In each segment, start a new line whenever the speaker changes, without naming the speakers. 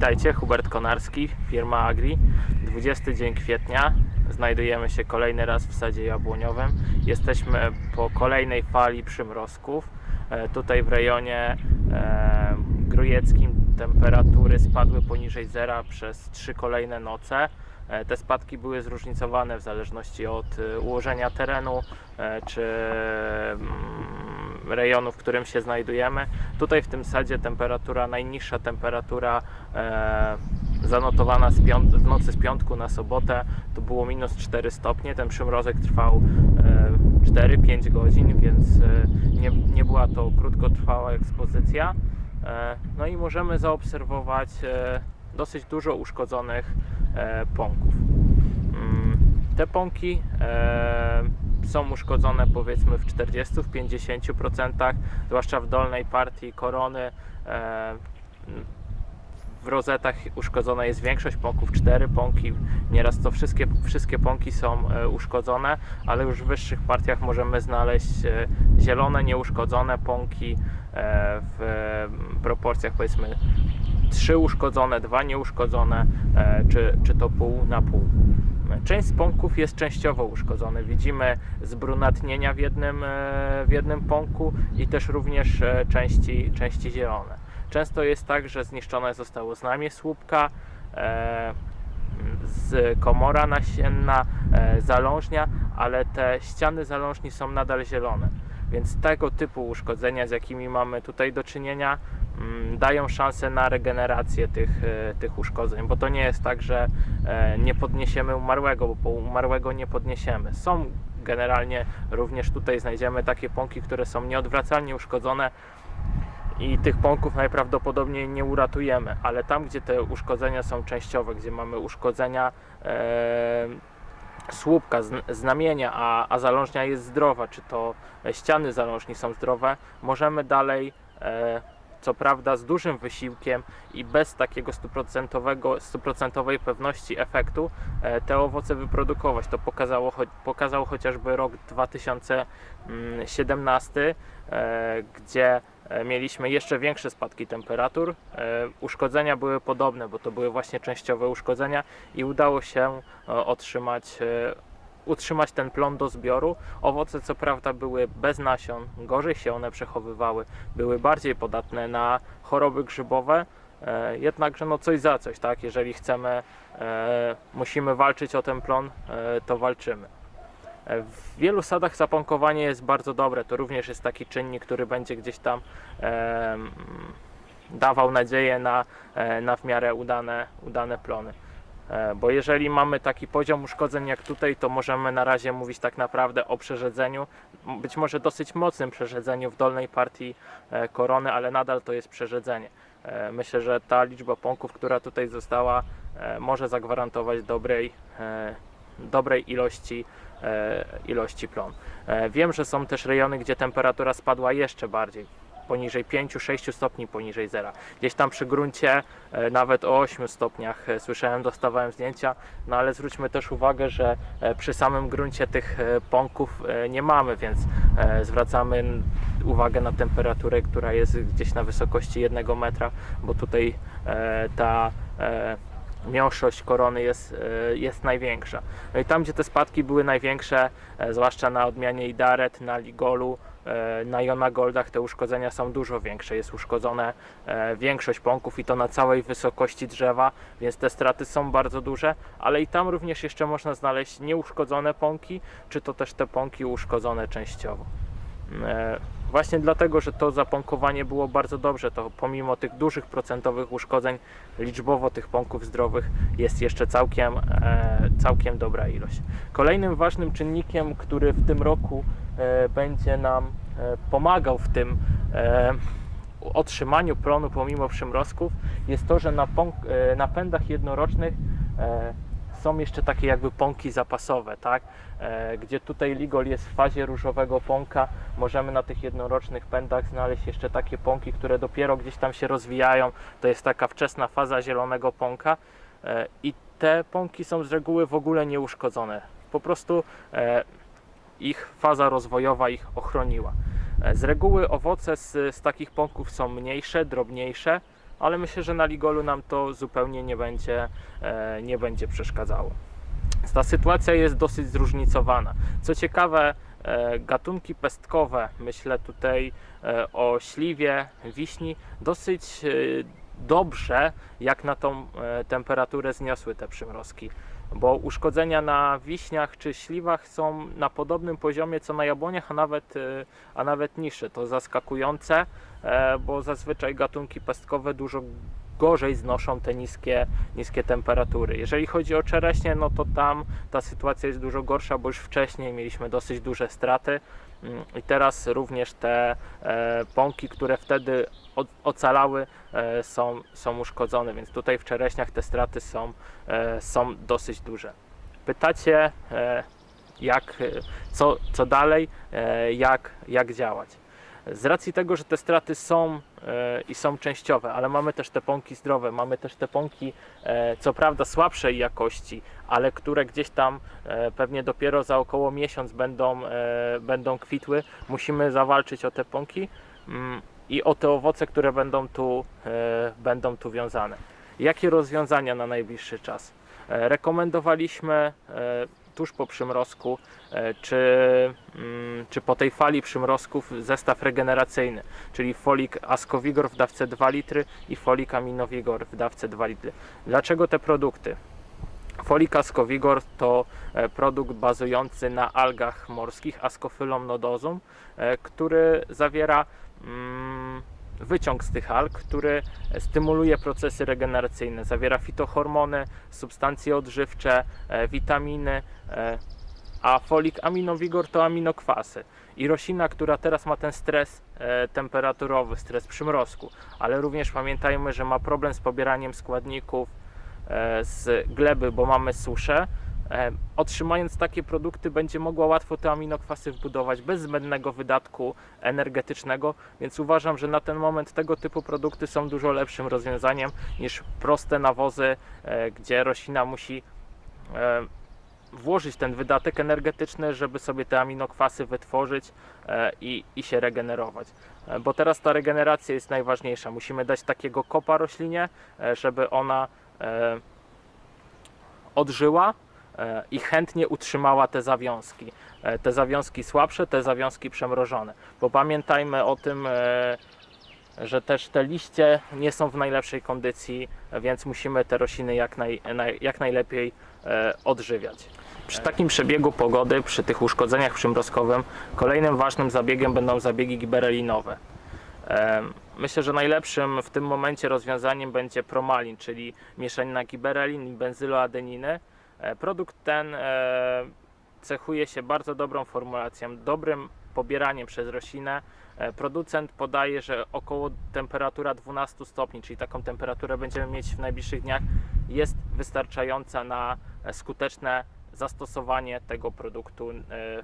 Witajcie, Hubert Konarski, firma Agri. 20 dzień kwietnia. Znajdujemy się kolejny raz w sadzie jabłoniowym. Jesteśmy po kolejnej fali przymrozków. E, Tutaj w rejonie e, grujeckim temperatury spadły poniżej zera przez trzy kolejne noce. E, Te spadki były zróżnicowane w zależności od ułożenia terenu czy mm, rejonu, w którym się znajdujemy. Tutaj w tym sadzie temperatura, najniższa temperatura e, zanotowana w nocy z piątku na sobotę to było minus 4 stopnie. Ten przymrozek trwał e, 4-5 godzin, więc e, nie, nie była to krótkotrwała ekspozycja. E, no i możemy zaobserwować e, dosyć dużo uszkodzonych e, pąków. Te pąki e, są uszkodzone powiedzmy w 40-50%, zwłaszcza w dolnej partii korony. E, w rozetach uszkodzona jest większość pąków, cztery pąki, nieraz to wszystkie, wszystkie pąki są e, uszkodzone, ale już w wyższych partiach możemy znaleźć zielone, nieuszkodzone pąki w proporcjach powiedzmy trzy uszkodzone, dwa nieuszkodzone, e, czy, czy to pół na pół. Część z pąków jest częściowo uszkodzony. Widzimy zbrunatnienia w jednym, e, w jednym pąku i też również e, części, części zielone. Często jest tak, że zniszczone zostało znamie słupka, z komora nasienna, zalążnia, ale te ściany zalążni są nadal zielone. Więc tego typu uszkodzenia, z jakimi mamy tutaj do czynienia, mm, dają szansę na regenerację tych, e, tych uszkodzeń, bo to nie jest tak, że e, nie podniesiemy umarłego, bo po umarłego nie podniesiemy. Są generalnie również tutaj znajdziemy takie pąki, które są nieodwracalnie uszkodzone i tych pąków najprawdopodobniej nie uratujemy, ale tam, gdzie te uszkodzenia są częściowe, gdzie mamy uszkodzenia e, słupka, zn- znamienia, a, a zalążnia jest zdrowa, czy to e, ściany zalążni są zdrowe, możemy dalej, e, co prawda z dużym wysiłkiem i bez takiego stuprocentowego, stuprocentowej pewności efektu, e, te owoce wyprodukować. To pokazało, cho- pokazał chociażby rok 2017, e, gdzie mieliśmy jeszcze większe spadki temperatur. E, Uszkodzenia były podobne, bo to były właśnie częściowe uszkodzenia i udało się e, otrzymać, e, utrzymać ten plon do zbioru. Owoce co prawda były bez nasion, gorzej się one przechowywały, były bardziej podatne na choroby grzybowe, e, jednakże no coś za coś, tak? Jeżeli chcemy, e, musimy walczyć o ten plon, e, to walczymy. E, W wielu sadach zapąkowanie jest bardzo dobre. To również jest taki czynnik, który będzie gdzieś tam em, dawał nadzieję na, e, na w miarę udane, udane plony. E, Bo jeżeli mamy taki poziom uszkodzeń jak tutaj, to możemy na razie mówić tak naprawdę o przerzedzeniu, być może dosyć mocnym przerzedzeniu w dolnej partii e, korony, ale nadal to jest przerzedzenie. E, Myślę, że ta liczba pąków, która tutaj została, e, może zagwarantować dobrej, e, dobrej ilości, e, ilości plon. E, Wiem, że są też rejony, gdzie temperatura spadła jeszcze bardziej, poniżej 5-6 stopni poniżej zera. Gdzieś tam przy gruncie e, nawet o 8 stopniach e, słyszałem, dostawałem zdjęcia, no ale zwróćmy też uwagę, że e, przy samym gruncie tych e, pąków e, nie mamy, więc e, zwracamy uwagę na temperaturę, która jest gdzieś na wysokości 1 metra, bo tutaj e, ta e, miąższość korony jest, e, jest największa. No i tam, gdzie te spadki były największe, e, zwłaszcza na odmianie Idaret, na Ligolu, e, na Jona Goldach, te uszkodzenia są dużo większe. Jest uszkodzone większość pąków i to na całej wysokości drzewa, więc te straty są bardzo duże, ale i tam również jeszcze można znaleźć nieuszkodzone pąki, czy to też te pąki uszkodzone częściowo. Właśnie dlatego, że to zapąkowanie było bardzo dobrze, to pomimo tych dużych procentowych uszkodzeń, liczbowo tych pąków zdrowych jest jeszcze całkiem, e, całkiem dobra ilość. Kolejnym ważnym czynnikiem, który w tym roku e, będzie nam e, pomagał w tym e, otrzymaniu plonu pomimo przymrozków, jest to, że na, pąk, e, na pędach jednorocznych e, są jeszcze takie jakby pąki zapasowe, tak? E, gdzie tutaj ligol jest w fazie różowego pąka, możemy na tych jednorocznych pędach znaleźć jeszcze takie pąki, które dopiero gdzieś tam się rozwijają. To jest taka wczesna faza zielonego pąka e, i te pąki są z reguły w ogóle nieuszkodzone. Po prostu e, ich faza rozwojowa ich ochroniła. E, Z reguły owoce z, z takich pąków są mniejsze, drobniejsze, ale myślę, że na Ligolu nam to zupełnie nie będzie, e, nie będzie przeszkadzało. Ta sytuacja jest dosyć zróżnicowana. Co ciekawe, e, gatunki pestkowe, myślę tutaj e, o śliwie, wiśni, dosyć dobrze, jak na tą temperaturę zniosły te przymrozki. Bo uszkodzenia na wiśniach czy śliwach są na podobnym poziomie co na jabłoniach, a nawet, e, a nawet niższe. To zaskakujące, e, bo zazwyczaj gatunki pestkowe dużo gorzej znoszą te niskie, niskie temperatury. Jeżeli chodzi o czereśnie, no to tam ta sytuacja jest dużo gorsza, bo już wcześniej mieliśmy dosyć duże straty i teraz również te e, pąki, które wtedy ocalały, e, są, są uszkodzone, więc tutaj w czereśniach te straty są, e, są dosyć duże. Pytacie, jak, co, co dalej, jak, jak działać. Z racji tego, że te straty są e, i są częściowe, ale mamy też te pąki zdrowe, mamy też te pąki, e, co prawda słabszej jakości, ale które gdzieś tam e, pewnie dopiero za około miesiąc będą, będą kwitły. Musimy zawalczyć o te pąki mm, i o te owoce, które będą tu, będą tu wiązane. Jakie rozwiązania na najbliższy czas? Rekomendowaliśmy tuż po przymrozku, e, czy, mm, czy po tej fali przymrozków zestaw regeneracyjny, czyli folik Ascovigor w dawce 2 litry i folik Aminovigor w dawce 2 litry. Dlaczego te produkty? Folik Ascovigor to e, produkt bazujący na algach morskich Ascophyllum nodosum, e, który zawiera mm, wyciąg z tych alg, który stymuluje procesy regeneracyjne. Zawiera fitohormony, substancje odżywcze, e, witaminy, e, a folik aminowigor to aminokwasy. I roślina, która teraz ma ten stres e, temperaturowy, stres przymrozku, ale również pamiętajmy, że ma problem z pobieraniem składników z gleby, bo mamy suszę. E, Otrzymując takie produkty, będzie mogła łatwo te aminokwasy wbudować bez zbędnego wydatku energetycznego, więc uważam, że na ten moment tego typu produkty są dużo lepszym rozwiązaniem niż proste nawozy, e, gdzie roślina musi e, włożyć ten wydatek energetyczny, żeby sobie te aminokwasy wytworzyć i, i się regenerować. Bo teraz ta regeneracja jest najważniejsza. Musimy dać takiego kopa roślinie, żeby ona odżyła i chętnie utrzymała te zawiązki. E, Te zawiązki słabsze, te zawiązki przemrożone. Bo pamiętajmy o tym, e, że też te liście nie są w najlepszej kondycji, więc musimy te rośliny jak, naj, jak najlepiej e, odżywiać. Przy takim przebiegu pogody, przy tych uszkodzeniach przymrozkowym, kolejnym ważnym zabiegiem będą zabiegi giberelinowe. Myślę, że najlepszym w tym momencie rozwiązaniem będzie promalin, czyli mieszanina giberelin i benzyloadeniny. E, Produkt ten e, cechuje się bardzo dobrą formulacją, dobrym pobieraniem przez roślinę. E, Producent podaje, że około temperatura 12 stopni, czyli taką temperaturę będziemy mieć w najbliższych dniach, jest wystarczająca na skuteczne zastosowanie tego produktu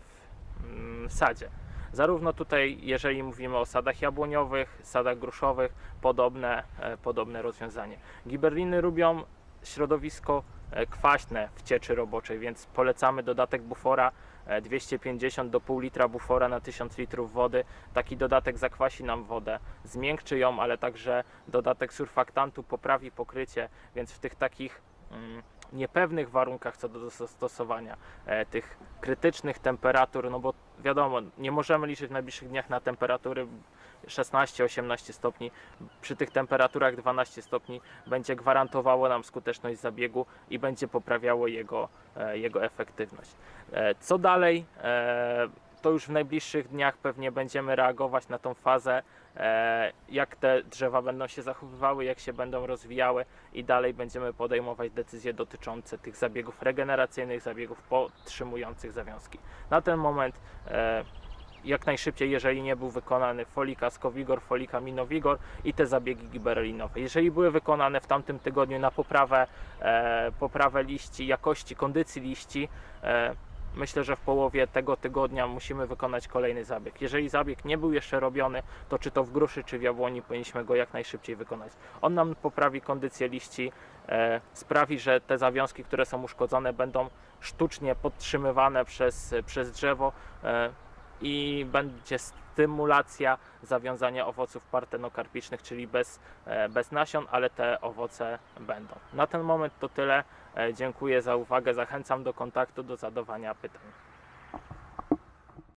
w mm, sadzie. Zarówno tutaj, jeżeli mówimy o sadach jabłoniowych, sadach gruszowych, podobne, podobne rozwiązanie. Giberliny lubią środowisko kwaśne w cieczy roboczej, więc polecamy dodatek bufora e, 250 do pół litra bufora na 1000 litrów wody. Taki dodatek zakwasi nam wodę, zmiękczy ją, ale także dodatek surfaktantu poprawi pokrycie, więc w tych takich mm, niepewnych warunkach co do zastosowania e, tych krytycznych temperatur, no bo wiadomo, nie możemy liczyć w najbliższych dniach na temperatury 16-18 stopni. Przy tych temperaturach 12 stopni będzie gwarantowało nam skuteczność zabiegu i będzie poprawiało jego, e, jego efektywność. E, Co dalej? To już w najbliższych dniach pewnie będziemy reagować na tą fazę, e, jak te drzewa będą się zachowywały, jak się będą rozwijały i dalej będziemy podejmować decyzje dotyczące tych zabiegów regeneracyjnych, zabiegów podtrzymujących zawiązki. Na ten moment e, jak najszybciej, jeżeli nie był wykonany folika Scovigor, folika Minowigor i te zabiegi giberelinowe. Jeżeli były wykonane w tamtym tygodniu na poprawę, e, poprawę liści, jakości, kondycji liści, e, myślę, że w połowie tego tygodnia musimy wykonać kolejny zabieg. Jeżeli zabieg nie był jeszcze robiony, to czy to w gruszy, czy w jabłoni powinniśmy go jak najszybciej wykonać. On nam poprawi kondycję liści, e, sprawi, że te zawiązki, które są uszkodzone, będą sztucznie podtrzymywane przez, przez drzewo e, i będzie stymulacja zawiązania owoców partenokarpicznych, czyli bez, e, bez nasion, ale te owoce będą. Na ten moment to tyle. E, Dziękuję za uwagę. Zachęcam do kontaktu, do zadawania pytań.